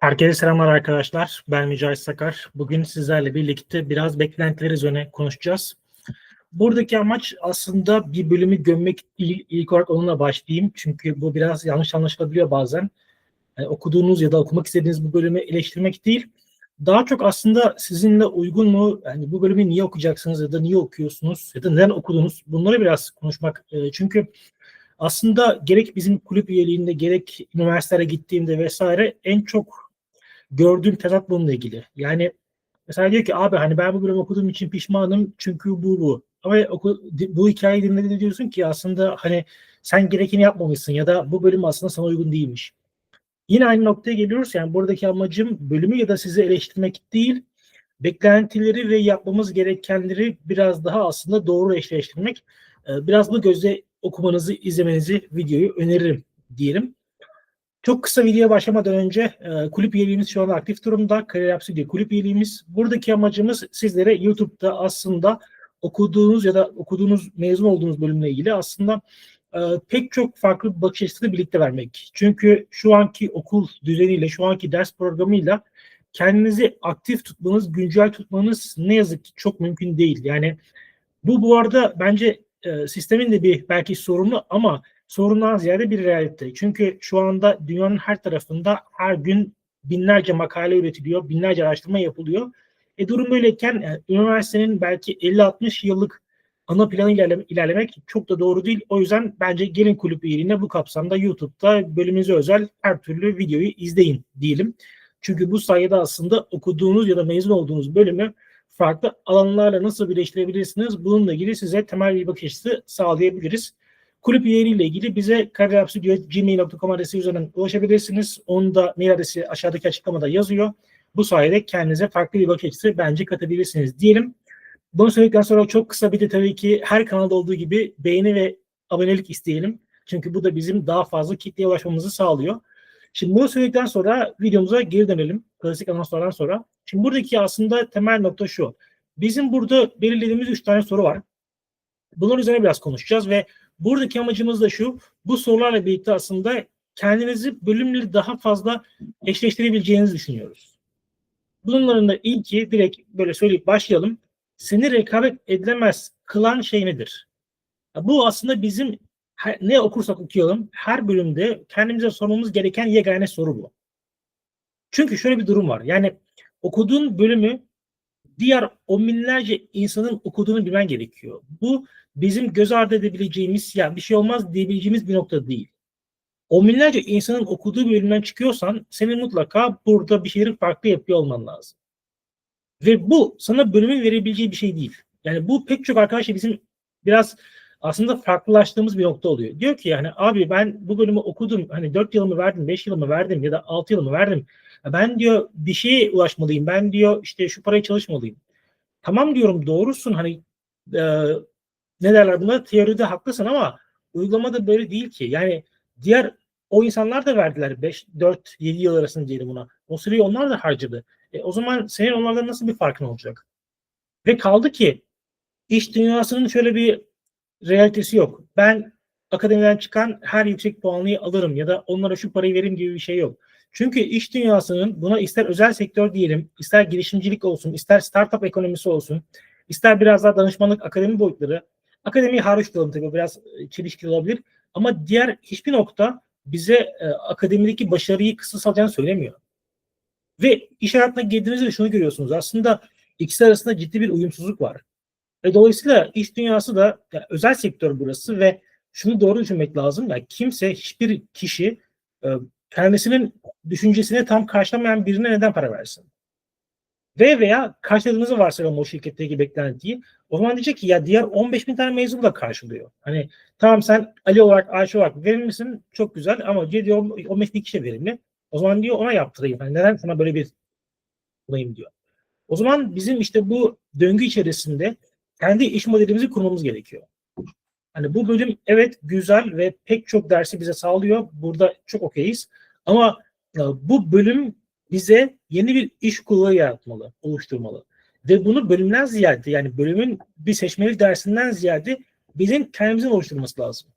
Herkese selamlar arkadaşlar. Ben Mücahit Sakar. Bugün sizlerle birlikte biraz beklentiler üzerine konuşacağız. Buradaki amaç aslında bir bölümü gömmek. İlk olarak onunla başlayayım. Çünkü bu biraz yanlış anlaşılabiliyor bazen. Yani okuduğunuz ya da okumak istediğiniz bu bölümü eleştirmek değil. Daha çok aslında sizinle uygun mu? Yani bu bölümü niye okuyacaksınız ya da niye okuyorsunuz ya da neden okudunuz? Bunları biraz konuşmak. E, çünkü aslında gerek bizim kulüp üyeliğinde gerek üniversitelere gittiğimde vesaire en çok gördüğüm tezat bununla ilgili. Yani mesela diyor ki abi hani ben bu bölüm okuduğum için pişmanım çünkü bu bu. Ama oku, bu hikayeyi dinlediğinde diyorsun ki aslında hani sen gerekeni yapmamışsın ya da bu bölüm aslında sana uygun değilmiş. Yine aynı noktaya geliyoruz. Yani buradaki amacım bölümü ya da sizi eleştirmek değil, beklentileri ve yapmamız gerekenleri biraz daha aslında doğru eşleştirmek. Biraz bu gözle okumanızı, izlemenizi videoyu öneririm diyelim. Çok kısa videoya başlamadan önce e, kulüp üyeliğimiz şu an aktif durumda. Kariyer App Studio kulüp üyeliğimiz. Buradaki amacımız sizlere YouTube'da aslında okuduğunuz ya da okuduğunuz mezun olduğunuz bölümle ilgili aslında e, pek çok farklı bakış açısını birlikte vermek. Çünkü şu anki okul düzeniyle, şu anki ders programıyla kendinizi aktif tutmanız, güncel tutmanız ne yazık ki çok mümkün değil. Yani bu bu arada bence e, sistemin de bir belki sorunu ama sorundan ziyade bir realite. Çünkü şu anda dünyanın her tarafında her gün binlerce makale üretiliyor, binlerce araştırma yapılıyor. E durum böyleyken yani üniversitenin belki 50-60 yıllık ana planı ilerleme, ilerlemek çok da doğru değil. O yüzden bence gelin kulüp üyeliğine bu kapsamda YouTube'da bölümümüze özel her türlü videoyu izleyin diyelim. Çünkü bu sayede aslında okuduğunuz ya da mezun olduğunuz bölümü farklı alanlarla nasıl birleştirebilirsiniz? Bununla ilgili size temel bir bakış açısı sağlayabiliriz. Kulüp üyeliğiyle ilgili bize kariyerapstudio.gmail.com adresi üzerinden ulaşabilirsiniz. Onun da mail adresi aşağıdaki açıklamada yazıyor. Bu sayede kendinize farklı bir bakış açısı bence katabilirsiniz diyelim. Bunu söyledikten sonra çok kısa bir de tabii ki her kanalda olduğu gibi beğeni ve abonelik isteyelim. Çünkü bu da bizim daha fazla kitleye ulaşmamızı sağlıyor. Şimdi bunu söyledikten sonra videomuza geri dönelim. Klasik anonslardan sonra. Şimdi buradaki aslında temel nokta şu. Bizim burada belirlediğimiz üç tane soru var. Bunların üzerine biraz konuşacağız ve buradaki amacımız da şu. Bu sorularla birlikte aslında kendinizi bölümleri daha fazla eşleştirebileceğinizi düşünüyoruz. Bunların da ilki direkt böyle söyleyip başlayalım. Seni rekabet edilemez kılan şey nedir? Bu aslında bizim ne okursak okuyalım her bölümde kendimize sormamız gereken yegane soru bu. Çünkü şöyle bir durum var. Yani okuduğun bölümü diğer on binlerce insanın okuduğunu bilmen gerekiyor. Bu bizim göz ardı edebileceğimiz ya bir şey olmaz diyebileceğimiz bir nokta değil. On binlerce insanın okuduğu bölümden çıkıyorsan senin mutlaka burada bir şeyleri farklı yapıyor olman lazım. Ve bu sana bölümün verebileceği bir şey değil. Yani bu pek çok arkadaşlar bizim biraz aslında farklılaştığımız bir nokta oluyor. Diyor ki yani abi ben bu bölümü okudum hani 4 yılımı verdim 5 yılımı verdim ya da 6 yılımı verdim. Ben diyor bir şeye ulaşmalıyım. Ben diyor işte şu parayı çalışmalıyım. Tamam diyorum doğrusun hani e, ne derler buna teoride haklısın ama uygulamada böyle değil ki. Yani diğer o insanlar da verdiler 5, 4, 7 yıl arasında diyelim buna. O süreyi onlar da harcadı. E, o zaman senin onlardan nasıl bir farkın olacak? Ve kaldı ki iş dünyasının şöyle bir realitesi yok. Ben akademiden çıkan her yüksek puanlıyı alırım ya da onlara şu parayı vereyim gibi bir şey yok. Çünkü iş dünyasının buna ister özel sektör diyelim, ister girişimcilik olsun, ister startup ekonomisi olsun, ister biraz daha danışmanlık akademi boyutları, akademiyi hariç tutalım tabii biraz çelişkili olabilir ama diğer hiçbir nokta bize e, akademideki başarıyı kısa salacağını söylemiyor. Ve iş hayatına girdiğinizde şunu görüyorsunuz. Aslında ikisi arasında ciddi bir uyumsuzluk var. Ve dolayısıyla iş dünyası da yani özel sektör burası ve şunu doğru düşünmek lazım. Yani kimse, hiçbir kişi e, kendisinin düşüncesini tam karşılamayan birine neden para versin? Ve veya karşıladığınızı varsayalım o şirketteki beklentiyi. O zaman diyecek ki ya diğer 15 bin tane mezun da karşılıyor. Hani tamam sen Ali olarak, Ayşe olarak verimlisin çok güzel ama diyor 15 bin kişi verimli. O zaman diyor ona yaptırayım. Yani neden sana böyle bir olayım diyor. O zaman bizim işte bu döngü içerisinde kendi iş modelimizi kurmamız gerekiyor. Hani bu bölüm evet güzel ve pek çok dersi bize sağlıyor. Burada çok okeyiz. Ama bu bölüm bize yeni bir iş kulağı yaratmalı, oluşturmalı. Ve bunu bölümden ziyade yani bölümün bir seçmeli dersinden ziyade bizim kendimizin oluşturması lazım.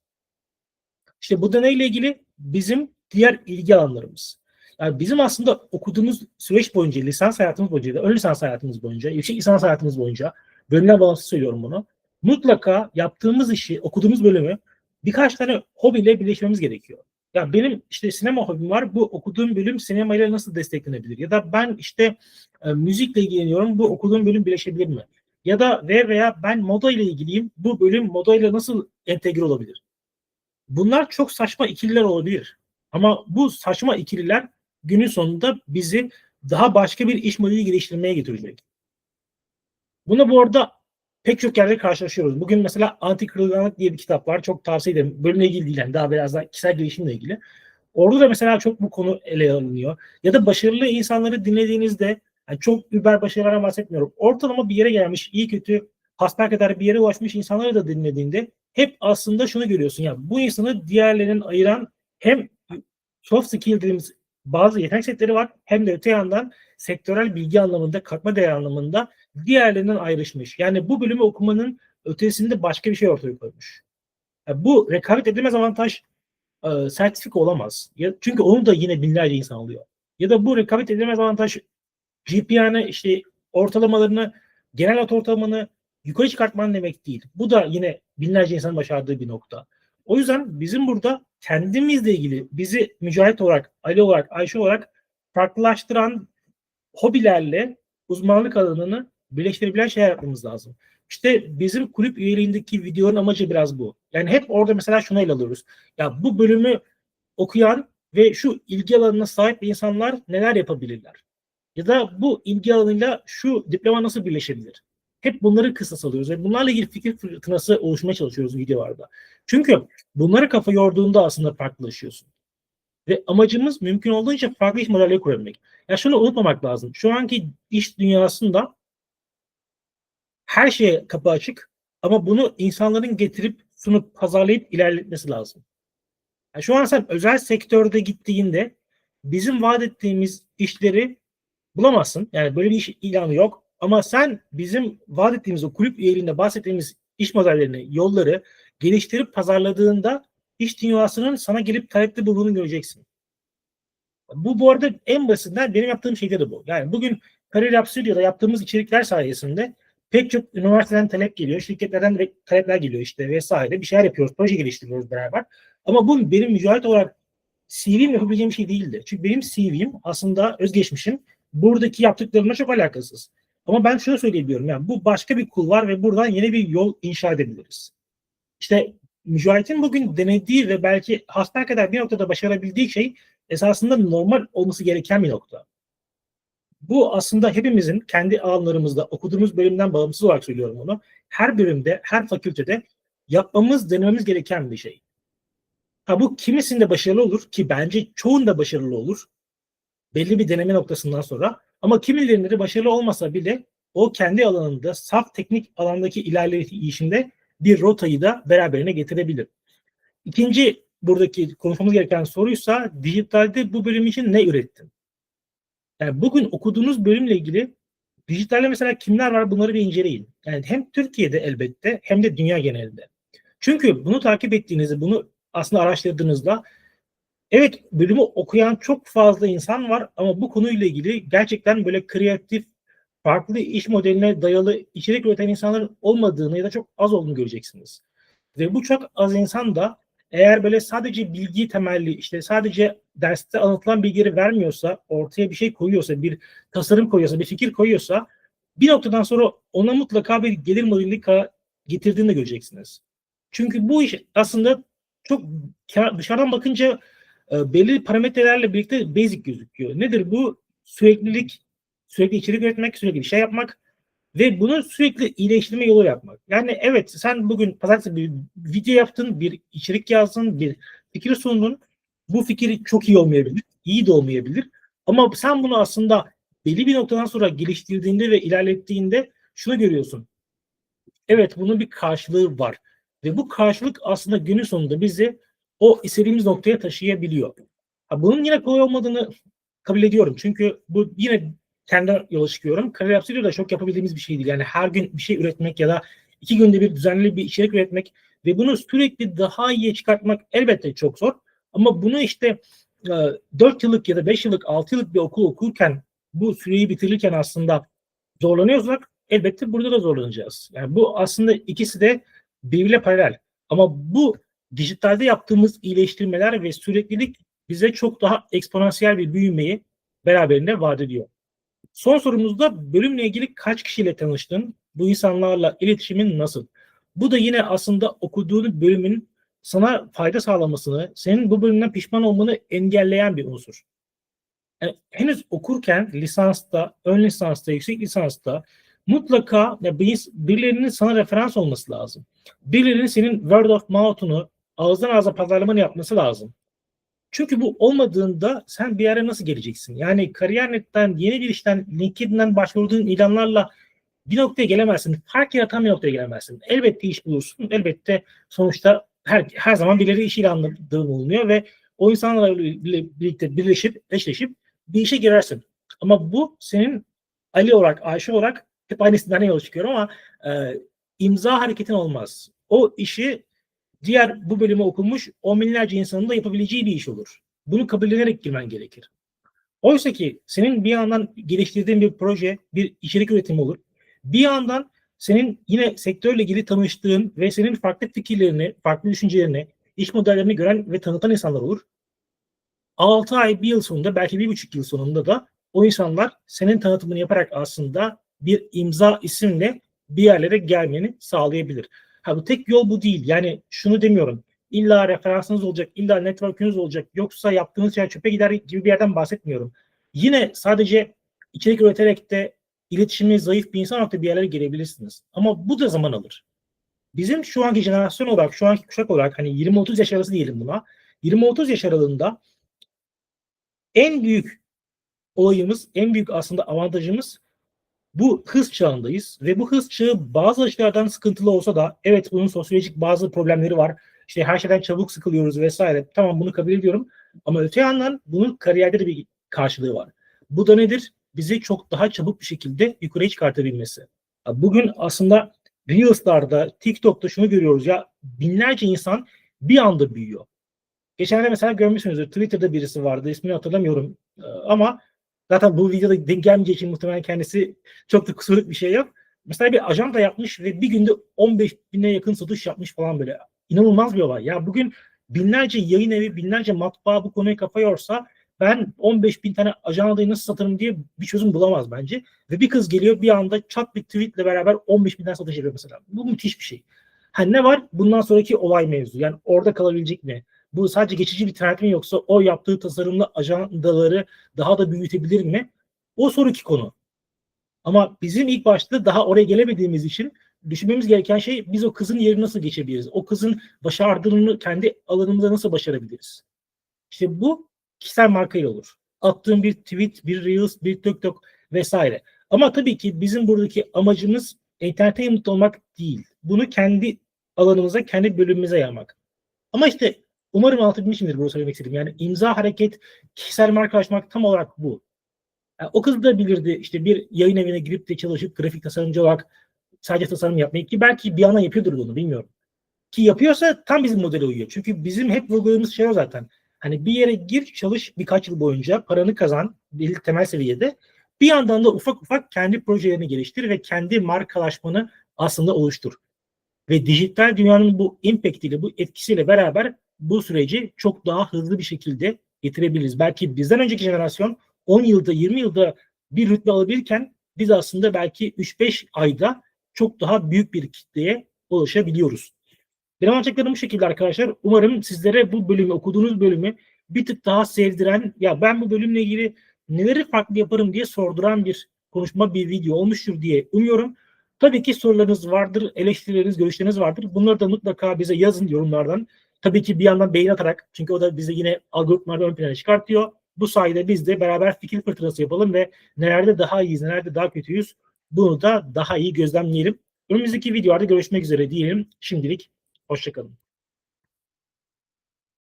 İşte bu deneyle ilgili bizim diğer ilgi alanlarımız. Yani bizim aslında okuduğumuz süreç boyunca, lisans hayatımız boyunca, da ön lisans hayatımız boyunca, yüksek lisans hayatımız boyunca, bölümler bağımsız söylüyorum bunu. Mutlaka yaptığımız işi, okuduğumuz bölümü birkaç tane hobiyle birleşmemiz gerekiyor. Ya benim işte sinema hobim var. Bu okuduğum bölüm sinemayla nasıl desteklenebilir? Ya da ben işte e, müzikle ilgileniyorum. Bu okuduğum bölüm birleşebilir mi? Ya da ve veya ben moda ile ilgiliyim. Bu bölüm moda ile nasıl entegre olabilir? Bunlar çok saçma ikililer olabilir. Ama bu saçma ikililer günün sonunda bizi daha başka bir iş modeli geliştirmeye getirecek. Buna bu arada pek çok yerde karşılaşıyoruz. Bugün mesela Anti Kırılganlık diye bir kitap var. Çok tavsiye ederim. Bölümle ilgili değil. Yani daha biraz daha kişisel gelişimle ilgili. Orada da mesela çok bu konu ele alınıyor. Ya da başarılı insanları dinlediğinizde yani çok über başarılardan bahsetmiyorum. Ortalama bir yere gelmiş, iyi kötü hasbel kadar bir yere ulaşmış insanları da dinlediğinde hep aslında şunu görüyorsun. Ya bu insanı diğerlerinin ayıran hem soft skill dediğimiz bazı yetenek setleri var hem de öte yandan sektörel bilgi anlamında, katma değer anlamında diğerlerinden ayrışmış. Yani bu bölümü okumanın ötesinde başka bir şey ortaya koymuş. Yani bu rekabet edilmez avantaj e, sertifika olamaz. Ya, çünkü onu da yine binlerce insan alıyor. Ya da bu rekabet edilmez avantaj GPA'nı işte ortalamalarını, genel not ortalamanı yukarı çıkartman demek değil. Bu da yine binlerce insanın başardığı bir nokta. O yüzden bizim burada kendimizle ilgili bizi Mücahit olarak, Ali olarak, Ayşe olarak farklılaştıran hobilerle uzmanlık alanını birleştirebilen şeyler yapmamız lazım. İşte bizim kulüp üyeliğindeki videonun amacı biraz bu. Yani hep orada mesela şunu ele alıyoruz. Ya bu bölümü okuyan ve şu ilgi alanına sahip insanlar neler yapabilirler? Ya da bu ilgi alanıyla şu diploma nasıl birleşebilir? Hep bunları kısas alıyoruz ve bunlarla ilgili fikir fırtınası oluşmaya çalışıyoruz videolarda. Çünkü bunları kafa yorduğunda aslında farklılaşıyorsun. Ve amacımız mümkün olduğunca farklı iş modelleri kurabilmek. Ya şunu unutmamak lazım. Şu anki iş dünyasında her şeye kapı açık ama bunu insanların getirip sunup pazarlayıp ilerletmesi lazım. Yani şu an sen özel sektörde gittiğinde bizim vaat ettiğimiz işleri bulamazsın. Yani böyle bir iş ilanı yok. Ama sen bizim vaat ettiğimiz o kulüp üyeliğinde bahsettiğimiz iş modellerini, yolları geliştirip pazarladığında iş dünyasının sana gelip talepte bulduğunu göreceksin. Bu bu arada en basitinden benim yaptığım şey de bu. Yani bugün Kariyer Lab Studio'da yaptığımız içerikler sayesinde pek çok üniversiteden talep geliyor, şirketlerden direkt talepler geliyor işte vesaire. Bir şeyler yapıyoruz, proje geliştiriyoruz beraber. Ama bu benim mücadele olarak CV'm yapabileceğim şey değildi. Çünkü benim CV'm aslında özgeçmişim buradaki yaptıklarımla çok alakasız. Ama ben şunu söyleyebiliyorum. Yani bu başka bir kulvar ve buradan yeni bir yol inşa edebiliriz. İşte Mücahit'in bugün denediği ve belki hasbel kadar bir noktada başarabildiği şey esasında normal olması gereken bir nokta. Bu aslında hepimizin kendi alanlarımızda okuduğumuz bölümden bağımsız olarak söylüyorum bunu. Her bölümde, her fakültede yapmamız, denememiz gereken bir şey. Ha bu kimisinde başarılı olur ki bence çoğunda başarılı olur. Belli bir deneme noktasından sonra. Ama kimilerinde başarılı olmasa bile o kendi alanında saf teknik alandaki ilerleyişinde bir rotayı da beraberine getirebilir. İkinci buradaki konuşmamız gereken soruysa dijitalde bu bölüm için ne ürettin? Yani bugün okuduğunuz bölümle ilgili dijitalde mesela kimler var bunları bir inceleyin. Yani hem Türkiye'de elbette hem de dünya genelinde. Çünkü bunu takip ettiğinizde, bunu aslında araştırdığınızda evet bölümü okuyan çok fazla insan var ama bu konuyla ilgili gerçekten böyle kreatif, farklı iş modeline dayalı içerik üreten insanların olmadığını ya da çok az olduğunu göreceksiniz. Ve bu çok az insan da eğer böyle sadece bilgi temelli işte sadece derste anlatılan bilgileri vermiyorsa, ortaya bir şey koyuyorsa, bir tasarım koyuyorsa, bir fikir koyuyorsa bir noktadan sonra ona mutlaka bir gelir modeli getirdiğini de göreceksiniz. Çünkü bu iş aslında çok dışarıdan bakınca e, belli parametrelerle birlikte basic gözüküyor. Nedir bu? Süreklilik, sürekli içerik üretmek, sürekli bir şey yapmak ve bunu sürekli iyileştirme yolu yapmak. Yani evet sen bugün pazartesi bir video yaptın, bir içerik yazdın, bir fikir sundun. Bu fikir çok iyi olmayabilir, iyi de olmayabilir. Ama sen bunu aslında belli bir noktadan sonra geliştirdiğinde ve ilerlettiğinde şunu görüyorsun. Evet bunun bir karşılığı var. Ve bu karşılık aslında günün sonunda bizi o istediğimiz noktaya taşıyabiliyor. Bunun yine kolay olmadığını kabul ediyorum. Çünkü bu yine kendi yola çıkıyorum. Kariyer Studio da çok yapabildiğimiz bir şey değil. Yani her gün bir şey üretmek ya da iki günde bir düzenli bir içerik üretmek ve bunu sürekli daha iyi çıkartmak elbette çok zor. Ama bunu işte 4 yıllık ya da 5 yıllık 6 yıllık bir okul okurken bu süreyi bitirirken aslında zorlanıyorsak elbette burada da zorlanacağız. Yani bu aslında ikisi de birbiriyle paralel. Ama bu dijitalde yaptığımız iyileştirmeler ve süreklilik bize çok daha eksponansiyel bir büyümeyi beraberinde vaat ediyor. Son sorumuzda bölümle ilgili kaç kişiyle tanıştın? Bu insanlarla iletişimin nasıl? Bu da yine aslında okuduğun bölümün sana fayda sağlamasını, senin bu bölümden pişman olmanı engelleyen bir unsur. Yani henüz okurken lisansta, ön lisansta, yüksek lisansta mutlaka ya bir- birilerinin sana referans olması lazım. Birilerinin senin word of mouth'unu ağızdan ağza pazarlamanı yapması lazım. Çünkü bu olmadığında sen bir yere nasıl geleceksin? Yani kariyer.net'ten, yeni bir işten, LinkedIn'den başvurduğun ilanlarla bir noktaya gelemezsin. Fark yaratan bir noktaya gelemezsin. Elbette iş bulursun. Elbette sonuçta her, her zaman birileri iş ilanında bulunuyor ve o insanlarla birlikte birleşip, eşleşip bir işe girersin. Ama bu senin Ali olarak, Ayşe olarak hep aynı isimlerden yola çıkıyor ama e, imza hareketin olmaz. O işi diğer bu bölümü okumuş on binlerce insanın da yapabileceği bir iş olur. Bunu kabullenerek girmen gerekir. Oysa ki senin bir yandan geliştirdiğin bir proje, bir içerik üretimi olur. Bir yandan senin yine sektörle ilgili tanıştığın ve senin farklı fikirlerini, farklı düşüncelerini, iş modellerini gören ve tanıtan insanlar olur. 6 ay, bir yıl sonunda, belki bir buçuk yıl sonunda da o insanlar senin tanıtımını yaparak aslında bir imza isimle bir yerlere gelmeni sağlayabilir. Ha bu tek yol bu değil. Yani şunu demiyorum. İlla referansınız olacak, illa network'ünüz olacak. Yoksa yaptığınız şey çöpe gider gibi bir yerden bahsetmiyorum. Yine sadece içerik üreterek de iletişimi zayıf bir insan olarak da bir yerlere gelebilirsiniz. Ama bu da zaman alır. Bizim şu anki jenerasyon olarak, şu anki kuşak olarak hani 20-30 yaş arası diyelim buna. 20-30 yaş aralığında en büyük olayımız, en büyük aslında avantajımız bu hız çağındayız ve bu hız çağı bazı açılardan sıkıntılı olsa da evet bunun sosyolojik bazı problemleri var. İşte her şeyden çabuk sıkılıyoruz vesaire. Tamam bunu kabul ediyorum. Ama öte yandan bunun kariyerde de bir karşılığı var. Bu da nedir? Bizi çok daha çabuk bir şekilde yukarıya çıkartabilmesi. Bugün aslında Reels'larda, TikTok'ta şunu görüyoruz ya binlerce insan bir anda büyüyor. Geçenlerde mesela görmüşsünüzdür. Twitter'da birisi vardı. ismini hatırlamıyorum. Ee, Ama zaten bu videoda denk gelmeyeceği için muhtemelen kendisi çok da kusurluk bir şey yok. Mesela bir ajanda yapmış ve bir günde 15 bine yakın satış yapmış falan böyle. İnanılmaz bir olay. Ya bugün binlerce yayın evi, binlerce matbaa bu konuya kafa yorsa ben 15 bin tane ajandayı nasıl satarım diye bir çözüm bulamaz bence. Ve bir kız geliyor bir anda çat bir tweetle beraber 15 binden satış yapıyor mesela. Bu müthiş bir şey. Ha ne var? Bundan sonraki olay mevzu. Yani orada kalabilecek mi? Bu sadece geçici bir trend mi yoksa o yaptığı tasarımlı ajandaları daha da büyütebilir mi? O sonraki konu. Ama bizim ilk başta daha oraya gelemediğimiz için düşünmemiz gereken şey biz o kızın yerini nasıl geçebiliriz? O kızın başardığını kendi alanımızda nasıl başarabiliriz? İşte bu kişisel markayla olur. Attığım bir tweet, bir reels, bir TikTok vesaire. Ama tabii ki bizim buradaki amacımız entertainment olmak değil. Bunu kendi alanımıza, kendi bölümümüze yaymak. Ama işte umarım anlatabilmişimdir bunu söylemek istedim. Yani imza hareket, kişisel marka açmak tam olarak bu. Yani o kız da bilirdi işte bir yayın evine girip de çalışıp grafik tasarımcı olarak sadece tasarım yapmayı ki belki bir yana yapıyordur bunu bilmiyorum. Ki yapıyorsa tam bizim modele uyuyor. Çünkü bizim hep vurguladığımız şey o zaten. Hani bir yere gir çalış birkaç yıl boyunca paranı kazan belli temel seviyede. Bir yandan da ufak ufak kendi projelerini geliştir ve kendi markalaşmanı aslında oluştur. Ve dijital dünyanın bu impactiyle, bu etkisiyle beraber bu süreci çok daha hızlı bir şekilde getirebiliriz. Belki bizden önceki jenerasyon 10 yılda, 20 yılda bir rütbe alabilirken biz aslında belki 3-5 ayda çok daha büyük bir kitleye ulaşabiliyoruz. Benim anlatacaklarım bu şekilde arkadaşlar. Umarım sizlere bu bölümü, okuduğunuz bölümü bir tık daha sevdiren, ya ben bu bölümle ilgili neleri farklı yaparım diye sorduran bir konuşma, bir video olmuştur diye umuyorum. Tabii ki sorularınız vardır, eleştirileriniz, görüşleriniz vardır. Bunları da mutlaka bize yazın yorumlardan. Tabii ki bir yandan beğeni atarak çünkü o da bizi yine algoritmalarda ön plana çıkartıyor. Bu sayede biz de beraber fikir fırtınası yapalım ve nelerde daha iyiyiz, nelerde daha kötüyüz bunu da daha iyi gözlemleyelim. Önümüzdeki videolarda görüşmek üzere diyelim. Şimdilik hoşçakalın.